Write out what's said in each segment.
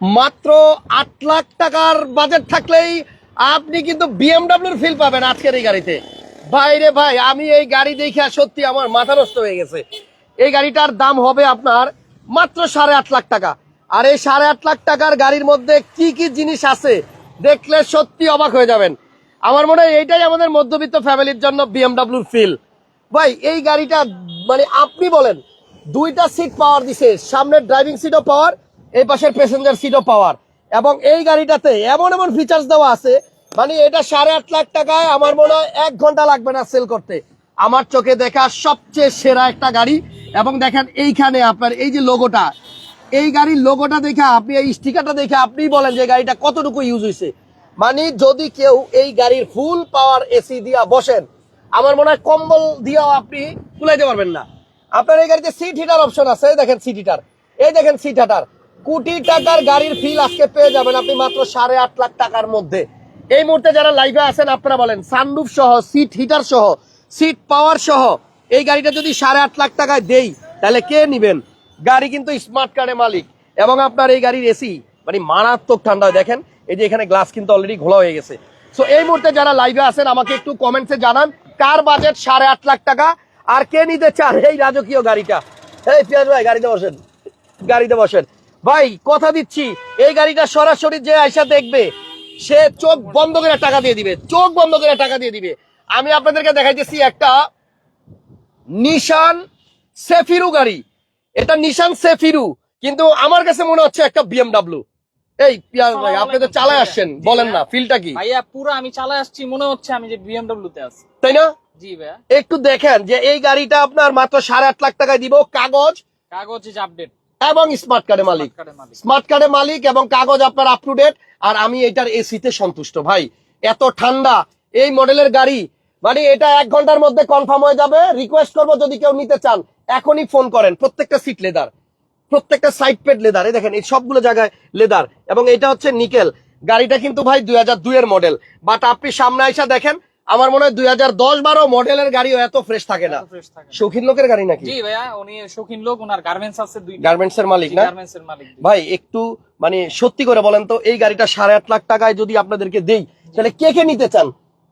মাত্র আট লাখ টাকার বাজেট থাকলেই আপনি কিন্তু বিএমডাব্লিউর ফিল পাবেন আজকের এই গাড়িতে। ভাইরে ভাই, আমি এই গাড়ি দেখে সত্যি আমার মাথা নষ্ট হয়ে গেছে। এই গাড়িটার দাম হবে আপনার মাত্র সাড়ে আট লাখ টাকা। আর এই সাড়ে আট লাখ টাকার গাড়ির মধ্যে কি কি জিনিস আছে দেখলে সত্যি অবাক হয়ে যাবেন। আমার মনে হয় এইটাই আমাদের মধ্যবিত্ত ফ্যামিলির জন্য বিএমডাব্লিউর ফিল ভাই, এই গাড়িটা মানে আপনি বলেন, দুইটা সিট পাওয়ার দিছে, সামনের ড্রাইভিং সিটও পাওয়ার এই পাশের প্যাসেঞ্জার সিটও পাওয়ার। এবং এই গাড়িটাতে এমন এমন ফিচার্স দেওয়া আছে মানে এটা সাড়ে আট লাখ টাকায় আমার মনে হয় এক ঘণ্টা লাগবে না সেল করতে। আমার চোখে দেখা সবচেয়ে সেরা একটা গাড়ি। এবং দেখেন এইখানে আপনার এই যে লোগোটা এই গাড়ির লোগোটা দেখে আপনি, এই স্টিকারটা দেখে আপনি বলেন যে গাড়িটা কতটুকু ইউজ হয়েছে। মানে যদি কেউ এই গাড়ির ফুল পাওয়ার এসি দিয়া বসেন, আমার মনে হয় কম্বল দিয়েও আপনি তুলাইতে পারবেন না। আপনার এই গাড়িতে সিট হিটার অপশন আছে, দেখেন সিট হিটার এই দেখেন সিট হিটার কোটি টাকার গাড়ির ফিল আজকে পেয়ে যাবেন আপনি মাত্র সাড়ে আট লাখ টাকার মধ্যে। এই মুহূর্তে যারা লাইভে আছেন, আপনারা বলেন সানরুফ সহ সিট হিটার সহ সিট পাওয়ার সহ, এই গাড়িটা যদি সাড়ে আট লাখ টাকায় দেই, তাহলে কে নিবেন? গাড়ি কিন্তু স্মার্ট কার্ডের মালিক। এবং আপনার এই গাড়ির এসি মানে মারাত্মক ঠান্ডা। দেখেন, এই যে এখানে গ্লাস কিন্তু অলরেডি ঘোলা হয়ে গেছে। সো এই মুহূর্তে যারা লাইভে আছেন, আমাকে একটু কমেন্টসে জানান, কার বাজেট সাড়ে আট লাখ টাকা, আর কে নিতে চান এই রাজকীয় গাড়িটা? এই পিয়াজ ভাই, গাড়িতে বসেন। গাড়িতে বসেন। ভাই কথা দিচ্ছি। এই গাড়িটা সরাসরি যে আয়সা দেখবে সে চোখ বন্ধ করে টাকা দিয়ে দিবে চোখ বন্ধ করে টাকা দিয়ে দিবে। আমি আপনাদেরকে দেখাইতেছি একটা নিশান সেফিরু গাড়ি। এটা নিশান সেফিরু কিন্তু আমার কাছে মনে হচ্ছে একটা বিএমডাব্লিউ। এই পিয়াজ ভাই আপনি তো চালায় আসছেন বলেন না ফিলটা কি? ভাইয়া পুরো আমি চালায় আসছি মনে হচ্ছে আমি যে বিএমডব্লিউ তে আছি। তাই না? জি ভাইয়া। একটু দেখেন যে এই গাড়িটা আপনার মাত্র সাড়ে আট লাখ টাকায় দিব কাগজ। কাগজ যে আপডেট এবং স্মার্ট কার্ডের মালিক। স্মার্ট কার্ডের মালিক। এবং কাগজ আপনার আপ টু ডেট আর আমি এটার এসিতে সন্তুষ্ট ভাই। এত ঠান্ডা। এই মডেলের গাড়ি মানে এটা এক ঘণ্টার মধ্যে কনফার্ম হয়ে যাবে। রিকোয়েস্ট করব যদি কেউ নিতে চান এখনই ফোন করেন। প্রত্যেকটা সিট লেদার প্রত্যেকটা সাইড পেড লেদার এই দেখেন এই সবগুলো জায়গায় লেদার এবং এটা হচ্ছে নিকেল গাড়িটা কিন্তু ভাই দুই হাজার দুইয়ের মডেল বাট আপনি সামনে আইসা দেখেন আমার মনে হয় দুই হাজার দশ বারো মডেলের গাড়িও এত ফ্রেশ থাকে না। শৌখিন লোকের গাড়ি নাকি? জি ভাইয়া উনি শৌখিন লোক ওনার গার্মেন্টস আছে দুই গার্মেন্টস এর মালিক না? গার্মেন্টস এর মালিক ভাই একটু মানে সত্যি করে বলেন তো এই গাড়িটা সাড়ে আট লাখ টাকায় যদি আপনাদেরকে দেই তাহলে কে কে নিতে চান?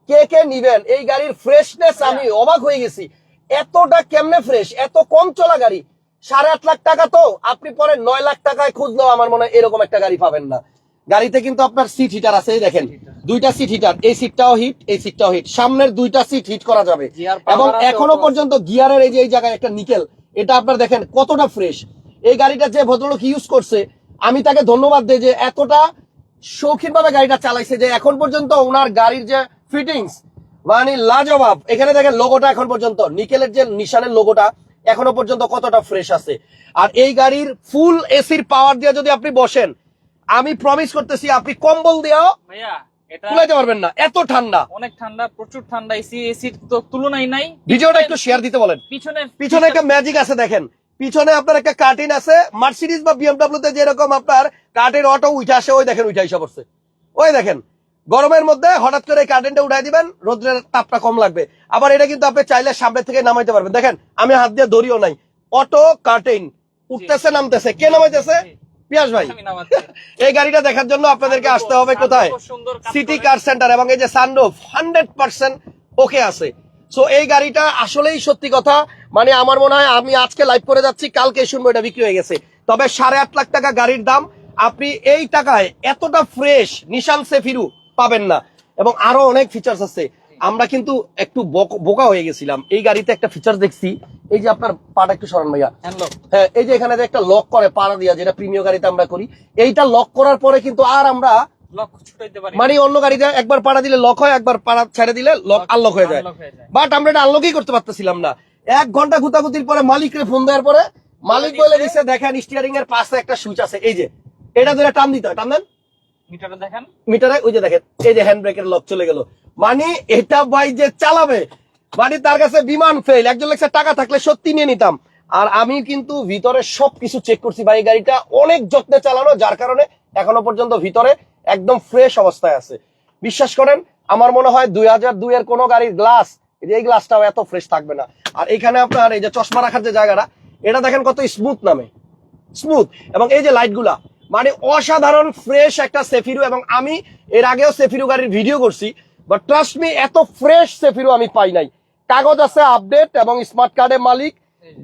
কে কে নিবেন? এই গাড়ির ফ্রেশনেস আমি অবাক হয়ে গেছি। এতটা কেমনে ফ্রেশ এত কম চলা গাড়ি? সাড়ে আট লাখ টাকা তো আপনি পরে নয় লাখ টাকায় খুঁজলেও আমার মনে হয় এরকম একটা গাড়ি পাবেন না। গাড়িতে কিন্তু আপনার সিট হিটার আছে দেখেন। দুইটা সিট হিটার এই সিটটাও হিট এই সিটটাও হিট সামনের দুইটা সিট হিট করা যাবে। এবং এখনও পর্যন্ত গিয়ারের এই যে এই জায়গায় একটা নিকেল এটা আপনার দেখেন কতটা ফ্রেশ এই গাড়িটা যে ভদ্রলোক ইউজ করছে আমি তাকে ধন্যবাদ দিই যে এতটা শৌখিন ভাবে গাড়িটা চালাইছে যে এখন পর্যন্ত ওনার গাড়ির যে ফিটিংস মানে লাজবাব। এখানে দেখেন লোগোটা এখন পর্যন্ত নিকেলের যে নিশানের লোগোটা এখনও পর্যন্ত কতটা ফ্রেশ আছে। আর এই গাড়ির ফুল এসির পাওয়ার দিয়ে যদি আপনি বসেন আমি প্রমিস করতেছি আপনি কম্বল দিয়েও ভাইয়া পারবেন না এত ঠান্ডা। অনেক ঠান্ডা প্রচুর ঠান্ডা এসি এসির তো তুলনাই নাই। ভিডিওটা একটু শেয়ার দিতে বলেন। পিছনে পিছনে একটা ম্যাজিক আছে দেখেন। পিছনে আপনার একটা কার্টিন আছে মার্সিডিজ বা বিএমডাব্লিউ তে যেরকম আপনার কার্টের অটো উঠে আসে ওই দেখেন উঠে এসে ওই দেখেন গরমের মধ্যে হঠাৎ করে এই কার্টেনটা উঠাই দিবেন রোদ্রের তাপটা কম লাগবে। আবার এটা কিন্তু আপনি চাইলে সামনে থেকে নামাইতে পারবেন। দেখেন আমি হাত দিয়ে দড়িও নাই। অটো কার্টেন উঠতেছে নামতেছে। কে নামাইতেছে? পিয়াস ভাই এই গাড়িটা দেখার জন্য আপনাদেরকে আসতে হবে কোথায়? সিটি কার সেন্টার এবং এই যে সানরুফ হান্ড্রেড পার্সেন্ট ওকে আছে। সো এই গাড়িটা আসলেই সত্যি কথা মানে আমার মনে হয় আমি আজকে লাইভ করে যাচ্ছি কালকে শুনব এটা বিক্রি হয়ে গেছে। তবে সাড়ে আট লাখ টাকা গাড়ির দাম আপনি এই টাকায় এতটা ফ্রেশ নিশান সেফিরু পাবেন না। এবং আরও অনেক ফিচার্স আছে। আমরা কিন্তু একটু বোকা হয়ে গেছিলাম। এই গাড়িতে একটা ফিচার দেখছি। এই যে আপনার পাটা একটু সরান ভাইয়া। হ্যাঁ এই যে এখানে একটা লক করে পাড়া দিয়া যেটা প্রিমিয় গাড়িতে আমরা করি এইটা লক করার পরে কিন্তু আর আমরা মানে অন্য গাড়িতে একবার পাড়া দিলে লক হয় একবার পাড়া ছেড়ে দিলে লক আনলক হয়ে যায়। বাট আমরা এটা আনলকই করতে পারতেছিলাম না। এক ঘণ্টা গুতাগুতির পরে মালিকরে ফোন দেওয়ার পরে মালিক বলে দিছে দেখেন স্টিয়ারিং এর পাশে একটা সুইচ আছে। এই যে এটা ধরে টান দিতে হয়। টান দেন। মিটারে দেখেন। মিটারে ওই যে দেখেন এই যে হ্যান্ড ব্রেকের লক চলে গেল। মানে এটা ভাই যে চালাবে মানে তার কাছে বিমান ফেল একজন লেগছে টাকা থাকলে সত্যি নিয়ে নিতাম। আর আমি কিন্তু ভিতরে সবকিছু চেক করছি ভাই গাড়িটা অনেক যত্নে চালানো, যার কারণে এখনও পর্যন্ত ভিতরে একদম ফ্রেশ অবস্থায় আছে। বিশ্বাস করেন, আমার মনে হয় দুই হাজার দুই এর কোনো গাড়ির গ্লাস এই গ্লাসটাও এত ফ্রেশ থাকবে না। আর এখানে আপনার এই যে চশমা রাখার যে জায়গাটা, এটা দেখেন কত স্মুথ নামে। স্মুথ এবং এই যে লাইটগুলা মানে অসাধারণ ফ্রেশ একটা সেফিরো এবং আমি এর আগেও সেফিরো গাড়ির ভিডিও করছি। বাট ট্রাস্ট মি এত ফ্রেশ সেফিরো আমি পাই নাই। কাগজ আছে আপডেট এবং স্মার্ট কার্ডের মালিক।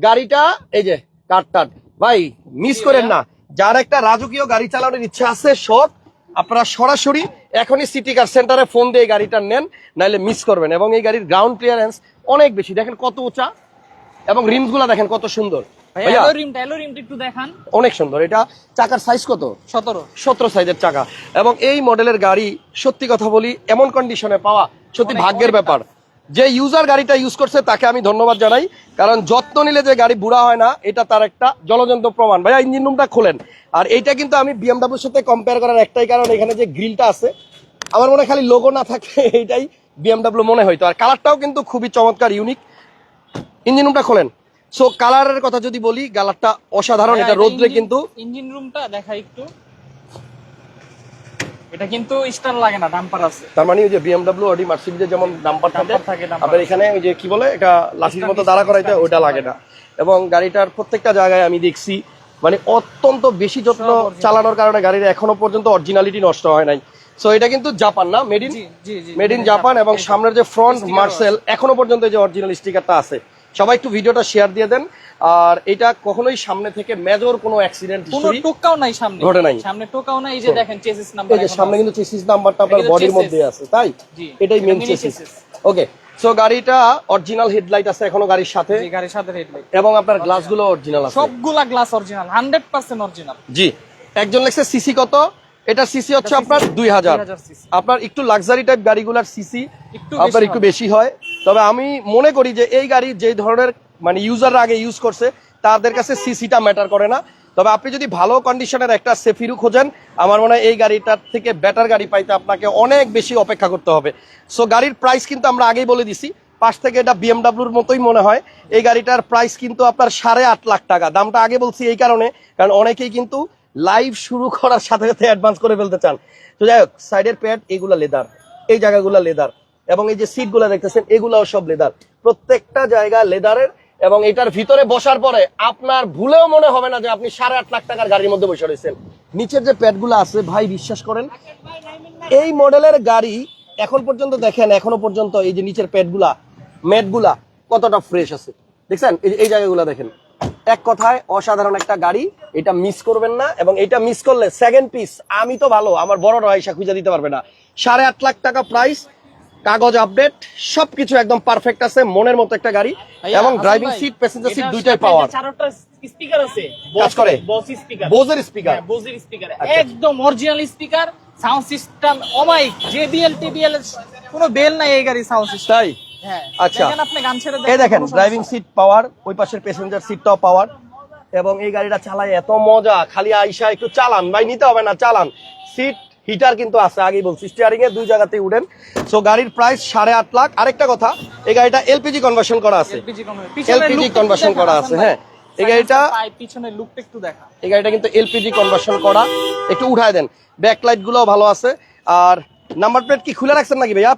গাড়িটা এই যে কার্ড টার্ড ভাই মিস করেন না। যার একটা রাজকীয় গাড়ি চালানোর ইচ্ছা আছে শখ আপনারা সরাসরি এখনই সিটি কার সেন্টারে ফোন দিয়ে গাড়িটা নেন নাহলে মিস করবেন। এবং এই গাড়ির গ্রাউন্ড ক্লিয়ারেন্স অনেক বেশি। দেখেন কত উঁচা এবং রিমসগুলা দেখেন কত সুন্দর। একটু দেখান। অনেক সুন্দর। এটা চাকার সাইজ কত? সতেরো। সতেরো সাইজের চাকা। এবং এই মডেলের গাড়ি সত্যি কথা বলি এমন কন্ডিশনে পাওয়া সত্যি ভাগ্যের ব্যাপার। যে ইউজার গাড়িটা ইউজ করছে তাকে আমি ধন্যবাদ জানাই। কারণ যত্ন নিলে যে গাড়ি বুড়া হয় না এটা তার একটা জলজন্ত প্রমাণ। ভাইয়া ইঞ্জিন রুমটা খোলেন। আর এইটা কিন্তু আমি বিএমডাব্লিউর সাথে কম্পেয়ার করার একটাই কারণ এখানে যে গ্রিলটা আছে আমার মনে খালি লোগো না থাকে এইটাই বিএমডাব্লিউ মনে হয়তো আর কালারটাও কিন্তু খুবই চমৎকার ইউনিক ইঞ্জিন রুমটা খোলেন। সো কালারের কথা যদি বলি কালারটা অসাধারণ এটা রোদ্রে কিন্তু ইঞ্জিন রুমটা দেখা একটু। এটা কিন্তু স্টার লাগে না ডাম্পার আছে। তার মানে ওই যে বিএমডব্লিউ অডি মার্সিডিজের যেমন নাম্বার থাকে আপনার এখানে ওই যে কি বলে এটা লাঠির মতো দাঁড়া করাইতে ওইটা লাগে না। এবং গাড়িটার প্রত্যেকটা জায়গায় আমি দেখছি মানে অত্যন্ত বেশি যত্ন চালানোর কারণে গাড়ির এখনও পর্যন্ত অরিজিনালিটি নষ্ট হয় নাই। সো এটা কিন্তু জাপান না মেড ইন জি জি জি মেড ইন জাপান এবং সামনের যে ফ্রন্ট মার্সেল এখনও পর্যন্ত এই যে অরিজিনাল স্টিকারটা আছে। সবাই একটু ভিডিওটা শেয়ার দিয়ে দেন। আর এটা কখনোই সামনে থেকে মেজর কোনো অ্যাক্সিডেন্ট কোনো টোকাও নাই সামনে। ঘটে নাই। সামনে টোকাও নাই এই যে দেখেন চেসিস নাম্বার এই যে সামনে কিন্তু চেসিস নাম্বারটা আপনার বডির মধ্যে আছে তাই? এটাই এটা মেন চেসিস ওকে সো গাড়িটা অরিজিনাল হেডলাইট আছে এখনও গাড়ির সাথে। জি গাড়ির সাথে হেডলাইট এবং আপনার গ্লাসগুলো অরিজিনাল আছে। সবগুলা গ্লাস অরিজিনাল 100% অরিজিনাল জি একজন লেখছে সিসি কত? এটা সিসি হচ্ছে আপনার দুই হাজার। 2000 cc আপনার একটু লাক্সারি টাইপ গাড়িগুলার সিসি একটু আপনার একটু বেশি হয়। তবে আমি মনে করি যে এই গাড়ি যে ধরনের মানে ইউজাররা আগে ইউজ করছে, তাদের কাছে সিসিটা ম্যাটার করে না। তবে আপনি যদি ভালো কন্ডিশনের একটা সেফিরু খোঁজেন, আমার মনে হয় এই গাড়িটার থেকে বেটার গাড়ি পাইতে আপনাকে অনেক বেশি অপেক্ষা করতে হবে। সো গাড়ির প্রাইস কিন্তু আমরা আগেই বলে দিছি। পাশ থেকে এটা বিএমডাব্লিউর মতোই মনে হয়। এই গাড়িটার প্রাইস কিন্তু আপনার সাড়ে আট লাখ টাকা। দামটা আগে বলছি এই কারণে, কারণ অনেকেই কিন্তু লাইভ শুরু করার সাথে সাথে অ্যাডভান্স করে ফেলতে চান। তো যাই হোক সাইডের প্যাড এগুলা লেদার এই জায়গাগুলো লেদার এবং এই যে সিটগুলো দেখতেছেন, এগুলাও সব লেদার। প্রত্যেকটা জায়গা লেদারের এবং এটার ভিতরে বসার পরে আপনার ভুলেও মনে হবে না যে আপনি সাড়ে আট লাখ টাকার গাড়ির মধ্যে বসে রয়েছেন। নিচের যে প্যাডগুলো আছে, ভাই, বিশ্বাস করেন, এই মডেলের গাড়ি এখন পর্যন্ত দেখেন, এখনও পর্যন্ত এই যে নিচের প্যাডগুলা, ম্যাটগুলা কতটা ফ্রেশ আছে। দেখছেন? এই জায়গাগুলো দেখেন। এক কথায় অসাধারণ একটা গাড়ি, এটা মিস করবেন না এবং এটা মিস করলে সেকেন্ড পিস আমি তো ভালো, আমার বড় রয়সা খুঁজে দিতে পারবে না। সাড়ে আট লাখ টাকা প্রাইস কাগজ আপডেট সবকিছু একদম পারফেক্ট আছে মনের মতো একটা গাড়ি এবং ড্রাইভিং সিট প্যাসেঞ্জার সিট দুইটাই পাওয়ার চারটা স্পিকার আছে কাজ করে? বস স্পিকার বোজের স্পিকার বোজের স্পিকার। একদম অরিজিনাল স্পিকার সাউন্ড সিস্টেম অমাইক জেবিএল টিবিএল কোনো বেল নাই এই গাড়ি সাউন্ড সিস্টেম তাই? হ্যাঁ আচ্ছা। এই দেখেন ড্রাইভিং সিট পাওয়ার ওই পাশের প্যাসেঞ্জার সিটটাও পাওয়ার এবং এই গাড়িটা চালায় এত মজা খালি আইসা একটু চালান। ভাই নিতে হবে না চালান। সিট হিটার কিন্তু আছে আগেই বলছি স্টিয়ারিং এ দুই জায়গাতেই উঠেন। সো গাড়ির প্রাইস সাড়ে আট লাখ। আরেকটা কথা এই গাড়িটা এলপিজি কনভার্সন করা আছে। এলপিজি conversion করা আছে, হ্যাঁ। এই গাড়িটা- পিছনের লুকটা একটু দেখা। এই গাড়িটা কিন্তু এলপিজি কনভার্সন করা। একটু উঠায় দেন। ব্যাকলাইটগুলো ভালো আছে। আর নাম্বার প্লেট কি খুলে রাখছেন নাকি ভাইয়া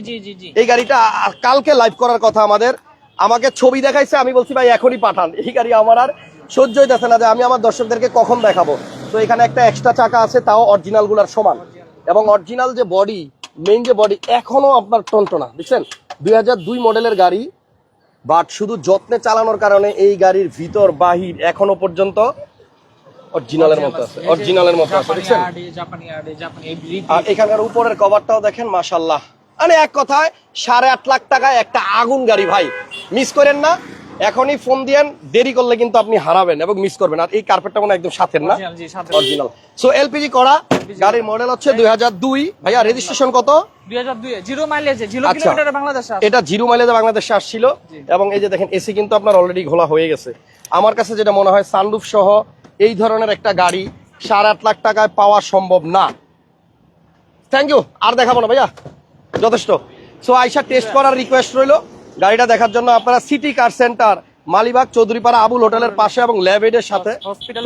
জি জি এই গাড়িটা কালকে লাইভ করার কথা আমাদের। আমাকে ছবি দেখাইছে আমি বলছি ভাই এখনই পাঠান। এই গাড়ি আমার আর সহ্য হইতেছে না যে আমি আমার দর্শকদেরকে কখন দেখাবো। তো এখানে একটা এক্সট্রা চাকা আছে তাও অরিজিনালগুলার সমান। এবং অরিজিনাল যে বডি মেইন যে বডি এখনও আপনার টনটনা বুঝছেন? দুই হাজার দুই মডেলের গাড়ি বাট শুধু যত্নে চালানোর কারণে এই গাড়ির ভিতর বাহির এখনও পর্যন্ত অরিজিনালের মতো আছে অরিজিনালের মতো আছে বুঝছেন? আর এখানকার উপরের কভারটাও দেখেন মাশাল্লাহ মানে এক কথায় সাড়ে আট লাখ টাকায় একটা আগুন গাড়ি ভাই। মিস করেন না এখনই ফোন দিয়েন দেরি করলে কিন্তু আপনি হারাবেন এবং মিস করবেন। আর এই কার্পেটটা মনে একদম সাথের না? অরিজিনাল সো এলপিজি করা গাড়ির মডেল হচ্ছে দুই হাজার দুই। ভাইয়া রেজিস্ট্রেশন কত? 2002 জিরো মাইলেজে জিরো আচ্ছা। এটা জিরো মাইলেজে বাংলাদেশে আসছিল। এবং এই যে দেখেন এসি কিন্তু আপনার অলরেডি ঘোলা হয়ে গেছে। আমার কাছে যেটা মনে হয় সানরুফ সহ এই ধরনের একটা গাড়ি সাড়ে আট লাখ টাকায় পাওয়া সম্ভব না। থ্যাংক ইউ আর দেখাবো না ভাইয়া। যথেষ্ট। সো আইসা টেস্ট করার রিকোয়েস্ট রইল। গাড়িটা দেখার জন্য আপনারা city car centre Malibagh Chowdhurypara Abul হোটেলের পাশে এবং ল্যাবেডের সাথে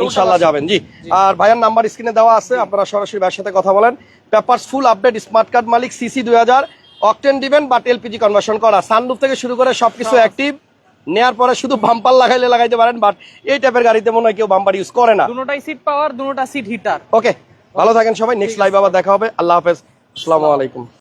ইনশাল্লাহ যাবেন। জি। আর ভাইয়ার নাম্বার স্ক্রিনে দেওয়া আছে আপনারা সরাসরি ভাইয়ের সাথে কথা বলেন। Papers full update smart card মালিক সিসি দুই হাজার অকটেন দিবেন বাট এলপিজি কনভার্সন করা। সানরুফ থেকে শুরু করে সবকিছু অ্যাক্টিভ। নেয়ার পরে শুধু বাম্পার লাগাইলে লাগাইতে পারেন বাট এই টাইপের গাড়িতে মনে হয় কেউ বাম্পার ইউজ করে না। দুটোটাই সিট পাওয়ার দুটোটা সিট হিটার ওকে ভালো থাকেন সবাই। নেক্সট লাইভ আবার দেখা হবে। আল্লাহ হাফেজ। আসসালামু আলাইকুম।